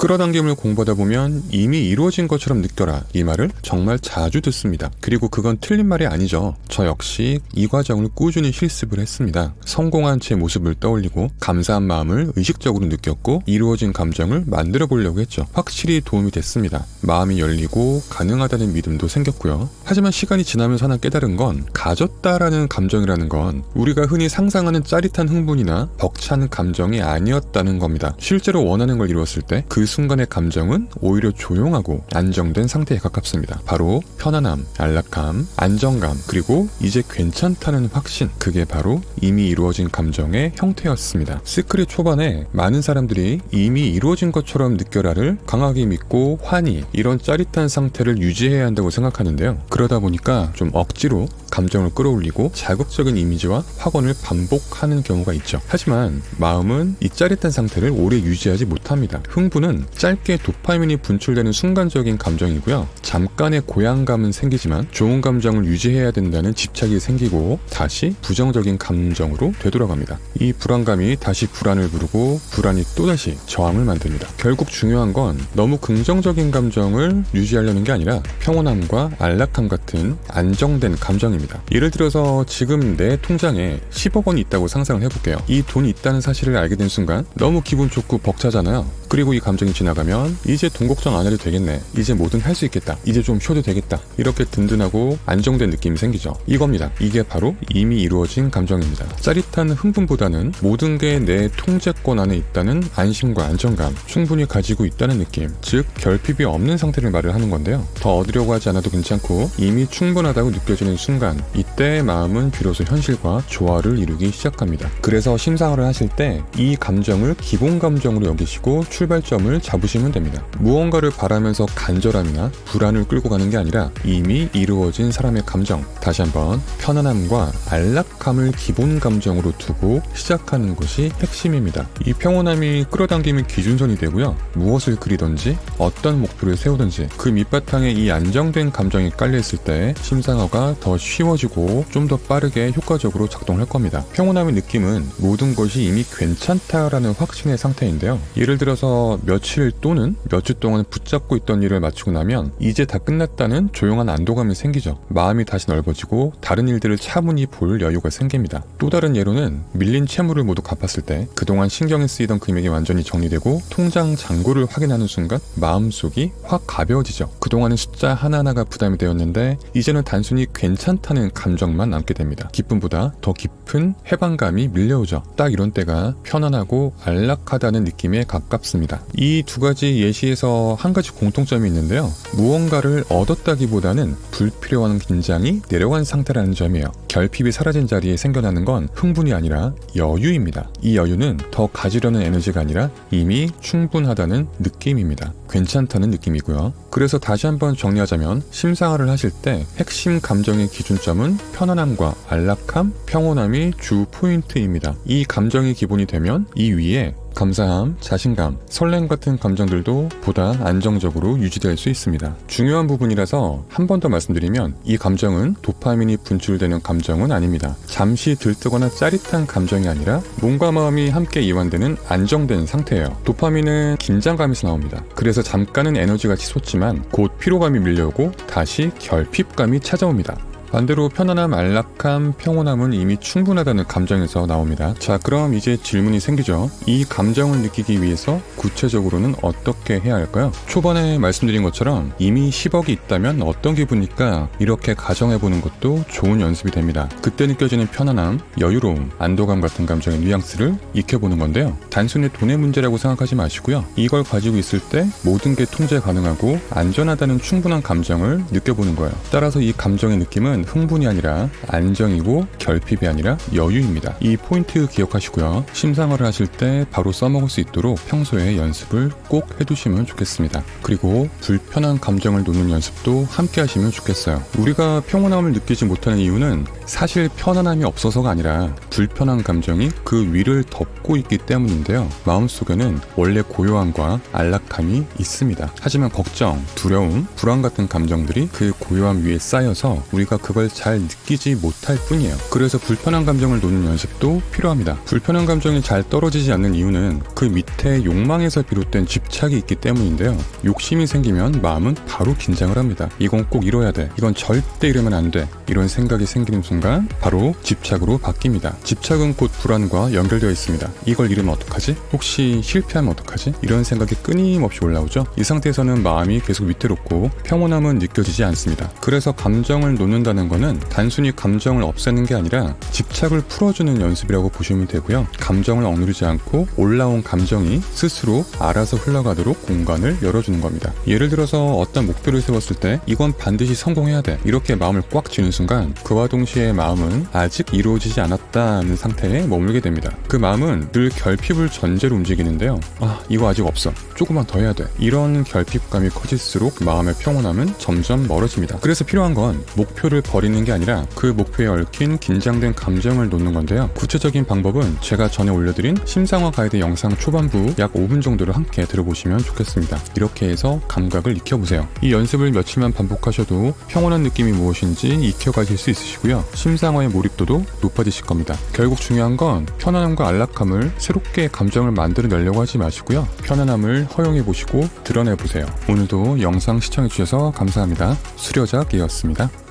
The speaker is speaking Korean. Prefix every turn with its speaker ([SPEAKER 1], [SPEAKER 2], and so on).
[SPEAKER 1] 끌어당김을 공부하다 보면 이미 이루어진 것처럼 느껴라 이 말을 정말 자주 듣습니다. 그리고 그건 틀린 말이 아니죠. 저 역시 이 과정을 꾸준히 실습을 했습니다. 성공한 제 모습을 떠올리고 감사한 마음을 의식적으로 느꼈고 이루어진 감정을 만들어 보려고 했죠. 확실히 도움이 됐습니다. 마음이 열리고 가능하다는 믿음도 생겼고요. 하지만 시간이 지나면서 하나 깨달은 건 가졌다라는 감정이라는 건 우리가 흔히 상상하는 짜릿한 흥분이나 벅찬 감정이 아니었다는 겁니다. 실제로 원하는 걸 이루었을 때그 순간의 감정은 오히려 조용하고 안정된 상태에 가깝습니다. 바로 편안함, 안락함, 안정감, 그리고 이제 괜찮다는 확신. 그게 바로 이미 이루어진 감정의 형태였습니다. 시크릿 초반에 많은 사람들이 이미 이루어진 것처럼 느껴라를 강하게 믿고 환희, 이런 짜릿한 상태를 유지해야 한다고 생각하는데요. 그러다 보니까 좀 억지로 감정을 끌어올리고 자극적인 이미지와 확언을 반복하는 경우가 있죠. 하지만 마음은 이 짜릿한 상태를 오래 유지하지 못합니다. 흥분은 짧게 도파민이 분출되는 순간적인 감정이고요. 잠깐의 고양감은 생기지만 좋은 감정을 유지해야 된다는 집착이 생기고 다시 부정적인 감정으로 되돌아갑니다. 이 불안감이 다시 불안을 부르고 불안이 또다시 저항을 만듭니다. 결국 중요한 건 너무 긍정적인 감정을 유지하려는 게 아니라 평온함과 안락함 같은 안정된 감정입니다. 예를 들어서 지금 내 통장에 10억 원이 있다고 상상을 해볼게요. 이 돈이 있다는 사실을 알게 된 순간 너무 기분 좋고 벅차잖아요. 그리고 이 감정이 지나가면 이제 돈 걱정 안 해도 되겠네. 이제 뭐든 할 수 있겠다. 이제 좀 쉬어도 되겠다. 이렇게 든든하고 안정된 느낌이 생기죠. 이겁니다. 이게 바로 이미 이루어진 감정입니다. 짜릿한 흥분보다는 모든 게 내 통제권 안에 있다는 안심과 안정감 충분히 가지고 있다는 느낌. 즉 결핍이 없는 상태를 말을 하는 건데요. 더 얻으려고 하지 않아도 괜찮고 이미 충분하다고 느껴지는 순간 이때 마음은 비로소 현실과 조화를 이루기 시작합니다. 그래서 심사를 하실 때 이 감정을 기본 감정으로 여기시고 출발점을 잡으시면 됩니다. 무언가를 바라면서 간절함이나 불안을 끌고 가는 게 아니라 이미 이루어진 사람의 감정. 다시 한번 편안함과 안락함을 기본 감정으로 두고 시작하는 것이 핵심입니다. 이 평온함이 끌어당김의 기준선이 되고요. 무엇을 그리든지 어떤 목표를 세우든지 그 밑바탕에 이 안정된 감정이 깔려있을 때 심상어가 더 쉬워지고 좀 더 빠르게 효과적으로 작동할 겁니다. 평온함의 느낌은 모든 것이 이미 괜찮다라는 확신의 상태인데요. 예를 들어서 며칠 또는 몇 주 동안 붙잡고 있던 일을 마치고 나면 이제 다 끝났다는 조용한 안도감이 생기죠. 마음이 다시 넓어지고 다른 일들을 차분히 볼 여유가 생깁니다. 또 다른 예로는 밀린 채무를 모두 갚았을 때 그동안 신경이 쓰이던 금액이 완전히 정리되고 통장 잔고를 확인하는 순간 마음속이 확 가벼워지죠. 그동안은 숫자 하나하나가 부담이 되었는데 이제는 단순히 괜찮다는 감정만 남게 됩니다. 기쁨보다 더 깊은 해방감이 밀려오죠. 딱 이런 때가 편안하고 안락하다는 느낌에 가깝습니다. 이 두 가지 예시에서 한 가지 공통점이 있는데요. 무언가를 얻었다기보다는 불필요한 긴장이 내려간 상태라는 점이에요. 결핍이 사라진 자리에 생겨나는 건 흥분이 아니라 여유입니다. 이 여유는 더 가지려는 에너지가 아니라 이미 충분하다는 느낌입니다. 괜찮다는 느낌이고요. 그래서 다시 한번 정리하자면 심사를 하실 때 핵심 감정의 기준점은 편안함과 안락함, 평온함이 주 포인트입니다. 이 감정이 기본이 되면 이 위에 감사함, 자신감, 설렘 같은 감정들도 보다 안정적으로 유지될 수 있습니다. 중요한 부분이라서 한 번 더 말씀드리면 이 감정은 도파민이 분출되는 감정은 아닙니다. 잠시 들뜨거나 짜릿한 감정이 아니라 몸과 마음이 함께 이완되는 안정된 상태예요. 도파민은 긴장감에서 나옵니다. 그래서 잠깐은 에너지가 치솟지만 곧 피로감이 밀려오고 다시 결핍감이 찾아옵니다. 반대로 편안함, 안락함, 평온함은 이미 충분하다는 감정에서 나옵니다. 자, 그럼 이제 질문이 생기죠. 이 감정을 느끼기 위해서 구체적으로는 어떻게 해야 할까요? 초반에 말씀드린 것처럼 이미 10억이 있다면 어떤 기분일까? 이렇게 가정해보는 것도 좋은 연습이 됩니다. 그때 느껴지는 편안함, 여유로움, 안도감 같은 감정의 뉘앙스를 익혀보는 건데요. 단순히 돈의 문제라고 생각하지 마시고요. 이걸 가지고 있을 때 모든 게 통제 가능하고 안전하다는 충분한 감정을 느껴보는 거예요. 따라서 이 감정의 느낌은 흥분이 아니라 안정이고 결핍이 아니라 여유입니다. 이 포인트 기억하시고요. 심상어를 하실 때 바로 써먹을 수 있도록 평소에 연습을 꼭 해두시면 좋겠습니다. 그리고 불편한 감정을 놓는 연습도 함께 하시면 좋겠어요. 우리가 평온함을 느끼지 못하는 이유는 사실 편안함이 없어서가 아니라 불편한 감정이 그 위를 덮고 있기 때문인데요. 마음속에는 원래 고요함과 안락함이 있습니다. 하지만 걱정, 두려움, 불안 같은 감정들이 그 고요함 위에 쌓여서 우리가 그 그걸 잘 느끼지 못할 뿐이에요. 그래서 불편한 감정을 놓는 연습도 필요합니다. 불편한 감정이 잘 떨어지지 않는 이유는 그 밑에 욕망에서 비롯된 집착이 있기 때문인데요. 욕심이 생기면 마음은 바로 긴장을 합니다. 이건 꼭 이뤄야 돼. 이건 절대 이러면 안 돼. 이런 생각이 생기는 순간 바로 집착으로 바뀝니다. 집착은 곧 불안과 연결되어 있습니다. 이걸 잃으면 어떡하지? 혹시 실패하면 어떡하지? 이런 생각이 끊임없이 올라오죠. 이 상태에서는 마음이 계속 위태롭고 평온함은 느껴지지 않습니다. 그래서 감정을 놓는다는 것은 단순히 감정을 없애는 게 아니라 집착을 풀어주는 연습이라고 보시면 되고요. 감정을 억누르지 않고 올라온 감정이 스스로 알아서 흘러가도록 공간을 열어주는 겁니다. 예를 들어서 어떤 목표를 세웠을 때 이건 반드시 성공해야 돼. 이렇게 마음을 꽉 쥐는 순간 그와 동시에 마음은 아직 이루어지지 않았다는 상태에 머물게 됩니다. 그 마음은 늘 결핍을 전제로 움직이는데요. 아, 이거 아직 없어. 조금만 더 해야 돼. 이런 결핍감이 커질수록 마음의 평온함은 점점 멀어집니다. 그래서 필요한 건 목표를 버리는 게 아니라 그 목표에 얽힌 긴장된 감정을 놓는 건데요. 구체적인 방법은 제가 전에 올려드린 심상화 가이드 영상 초반부 약 5분 정도를 함께 들어보시면 좋겠습니다. 이렇게 해서 감각을 익혀보세요. 이 연습을 며칠만 반복하셔도 평온한 느낌이 무엇인지 익혀가실 수 있으시고요. 심상화의 몰입도도 높아지실 겁니다. 결국 중요한 건 편안함과 안락함을 새롭게 감정을 만들어내려고 하지 마시고요. 편안함을 허용해보시고 드러내보세요. 오늘도 영상 시청해주셔서 감사합니다. 수려작이었습니다.